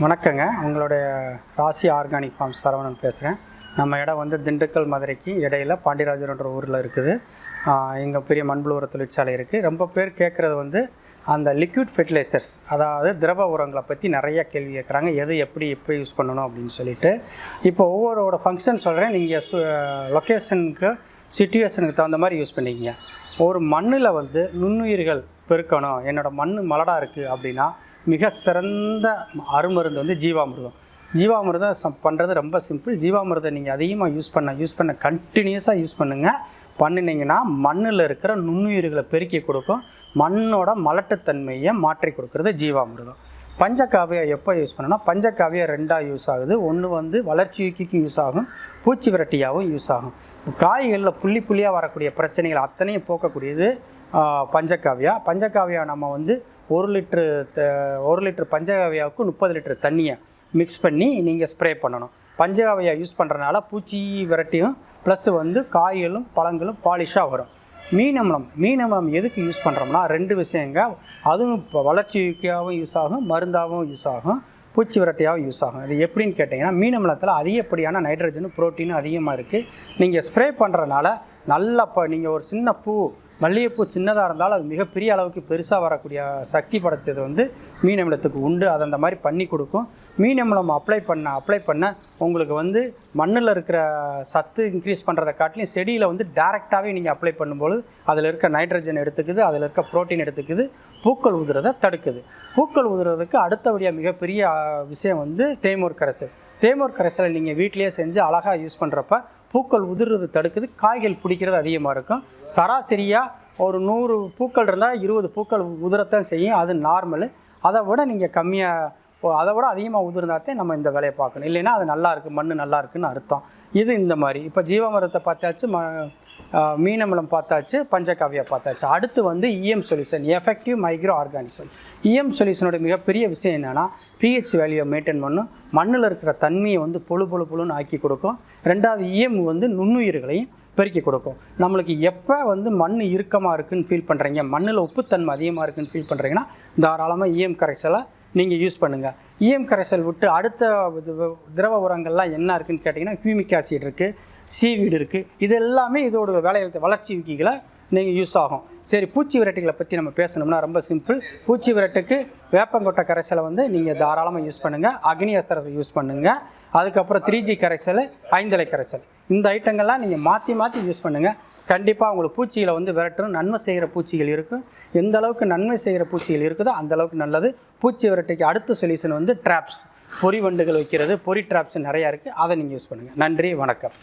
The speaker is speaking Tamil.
வணக்கங்க. உங்களுடைய ராசி ஆர்கானிக் ஃபார்ம் சரவணன் பேசுகிறேன் நம்ம இடம் வந்து திண்டுக்கல் மதுரைக்கு இடையில பாண்டியராஜன்ற ஊரில் இருக்குது. எங்கள் பெரிய மண்புழு உர தொழிற்சாலை இருக்குது ரொம்ப பேர் கேட்குறது வந்து அந்த லிக்விட் ஃபெர்டிலைசர்ஸ் அதாவது திரவ உரங்களை பற்றி நிறைய கேள்வி கேட்குறாங்க எது எப்படி எப்போ யூஸ் பண்ணணும் அப்படின்னு சொல்லிட்டு. இப்போ ஒவ்வொருவோட ஃபங்க்ஷன் சொல்கிறேன் நீங்கள் சு லொக்கேஷனுக்கு சுச்சுவேஷனுக்கு தகுந்த மாதிரி யூஸ் பண்ணிக்கிங்க. ஒரு மண்ணில் வந்து நுண்ணுயிர்கள் பெருக்கணும். என்னோடய மண் மலடாக இருக்குது அப்படின்னா மிக சிறந்த அருமருந்து வந்து ஜீவாமிர்தம். ஜீவாமிர்தம் சம் பண்ணுறது ரொம்ப சிம்பிள் ஜீவாமிர்தம் நீங்கள் அதிகமாக யூஸ் பண்ண யூஸ் பண்ண கண்டினியூஸாக யூஸ் பண்ணுங்கள் பண்ணினீங்கன்னா மண்ணில் இருக்கிற நுண்ணுயிர்களை பெருக்கி கொடுக்கும். மண்ணோட மலட்டுத்தன்மையை மாற்றி கொடுக்கறது ஜீவாமிர்தம். பஞ்சகாவியா எப்போ யூஸ் பண்ணோன்னா பஞ்சகாவியா ரெண்டாக யூஸ் ஆகுது. ஒன்று வந்து வளர்ச்சி ஊக்கிக்கும் யூஸ் ஆகும். பூச்சி விரட்டியாகவும் யூஸ் ஆகும். காய்களில் புள்ளி புள்ளியாக வரக்கூடிய பிரச்சனைகள் அத்தனையும் போக்கக்கூடியது பஞ்சகாவியா பஞ்சகாவியா நம்ம வந்து ஒரு லிட்ரு த- ஒரு லிட்ரு பஞ்சகாவியாவுக்கு முப்பது லிட்டர் தண்ணியை மிக்ஸ் பண்ணி நீங்கள் ஸ்ப்ரே பண்ணணும். பஞ்சகாவியா யூஸ் பண்ணுறனால பூச்சி விரட்டியும் ப்ளஸ் வந்து காய்களும் பழங்களும் பாலிஷாக வரும். மீன் அமிலம் மீன் அமிலம் எதுக்கு யூஸ் பண்ணுறோம்னா ரெண்டு விஷயங்க. அதுவும் இப்போ வளர்ச்சிக்காகவும் யூஸ் ஆகும் மருந்தாகவும் யூஸ் ஆகும் பூச்சி விரட்டியாகவும் யூஸ் ஆகும். அது எப்படின்னு கேட்டிங்கன்னா மீன் அமிலத்தில் அதிகப்படியான நைட்ரஜனும் புரோட்டீனும் அதிகமாக இருக்குது நீங்கள் ஸ்ப்ரே பண்ணுறனால நல்லா இப்போ நீங்கள் ஒரு சின்ன பூ மல்லிகைப்பூ சின்னதாக இருந்தாலும் அது மிகப்பெரிய அளவுக்கு பெருசாக வரக்கூடிய சக்தி படைத்தது வந்து மீன் அமிலத்துக்கு உண்டு. அது அந்த மாதிரி பண்ணி கொடுக்கும். மீன் அமிலம் அப்ளை பண்ண அப்ளை பண்ண உங்களுக்கு வந்து மண்ணில் இருக்கிற சத்து இன்க்ரீஸ் பண்ணுறத காட்டிலையும் செடியில் வந்து டேரெக்டாகவே நீங்கள் அப்ளை பண்ணும்போது அதில் இருக்க நைட்ரஜன் எடுத்துக்குது அதில் இருக்க புரோட்டீன் எடுத்துக்குது பூக்கள் உதிரதை தடுக்குது. பூக்கள் உதிரதுக்கு அடுத்தபடியாக மிகப்பெரிய விஷயம் வந்து தேமூர் கரைசல் தேமூர் கரைசலை நீங்கள் வீட்டிலேயே செஞ்சு அழகாக யூஸ் பண்ணுறப்ப பூக்கள் உதிர்றது தடுக்குது காய்கள் பிடிக்கிறது அதிகமாக இருக்கும். சராசரியாக ஒரு நூறு பூக்கள் இருந்தால் இருபது பூக்கள் உதிரத்தான் செய்யும். அது நார்மலு அதை விட நீங்கள் கம்மியாக அதை விட அதிகமாக உதிர்ந்தாத்தே நம்ம இந்த வேலையை பார்க்கணும். இல்லைன்னா அது நல்லா இருக்குது மண் நல்லா இருக்குன்னு அர்த்தம். இது இந்த மாதிரி. இப்போ ஜீவமரத்தை பார்த்தாச்சு ம மீனமலம் பார்த்தாச்சு பஞ்சகாவியா பார்த்தாச்சு. அடுத்து வந்து EM solution effective micro organism EM சொல்யூஷனோட மிகப்பெரிய விஷயம் என்னென்னா பிஹெச் வேல்யூவை மெயின்டைன் பண்ணும். மண்ணில் இருக்கிற தன்மையை வந்து பொழு பொழு பொழுன்னு ஆக்கி கொடுக்கும். ரெண்டாவது இஎம் வந்து நுண்ணுயிர்களையும் பெருக்கி கொடுக்கும். நம்மளுக்கு எப்போ வந்து மண் இறுக்கமாக இருக்குன்னு ஃபீல் பண்ணுறீங்க மண்ணில் உப்புத்தன்மை அதிகமாக இருக்குன்னு ஃபீல் பண்ணுறீங்கன்னா தாராளமாக இஎம் கரைசலை நீங்கள் யூஸ் பண்ணுங்கள் இஎம் கரைசல் விட்டு அடுத்த திரவ உரங்கள்லாம் என்ன இருக்குதுன்னு கேட்டிங்கன்னா ஹியூமிக் ஆசிட் இருக்குது சீவீடு இருக்குது இது எல்லாமே இதோட வேலையை வளர்ச்சி விக்கிகளை நீங்கள் யூஸ் ஆகும். சரி பூச்சி விரட்டிகளை பற்றி நம்ம பேசணும்னா ரொம்ப சிம்பிள் பூச்சி விரட்டுக்கு வேப்பங்கொட்டை கரைசலை வந்து நீங்கள் தாராளமாக யூஸ் பண்ணுங்கள் அக்னி அஸ்திரத்தை யூஸ் பண்ணுங்கள் அதுக்கப்புறம் த்ரீ ஜி கரைசல் ஐந்தலை கரைசல். இந்த ஐட்டங்கள்லாம் நீங்கள் மாற்றி மாற்றி யூஸ் பண்ணுங்கள் கண்டிப்பாக உங்களுக்கு பூச்சிகளை வந்து விரட்டும் நன்மை செய்கிற பூச்சிகள் இருக்கும். எந்த அளவுக்கு நன்மை செய்கிற பூச்சிகள் இருக்குதோ அந்த அளவுக்கு நல்லது. பூச்சி விரட்டிக்கு அடுத்த சொல்யூஷன் வந்து ட்ராப்ஸ் பொறி வண்டுகள் வைக்கிறது பொறி ட்ராப்ஸ் நிறையா இருக்குது அதை நீங்கள் யூஸ் பண்ணுங்கள் நன்றி வணக்கம்.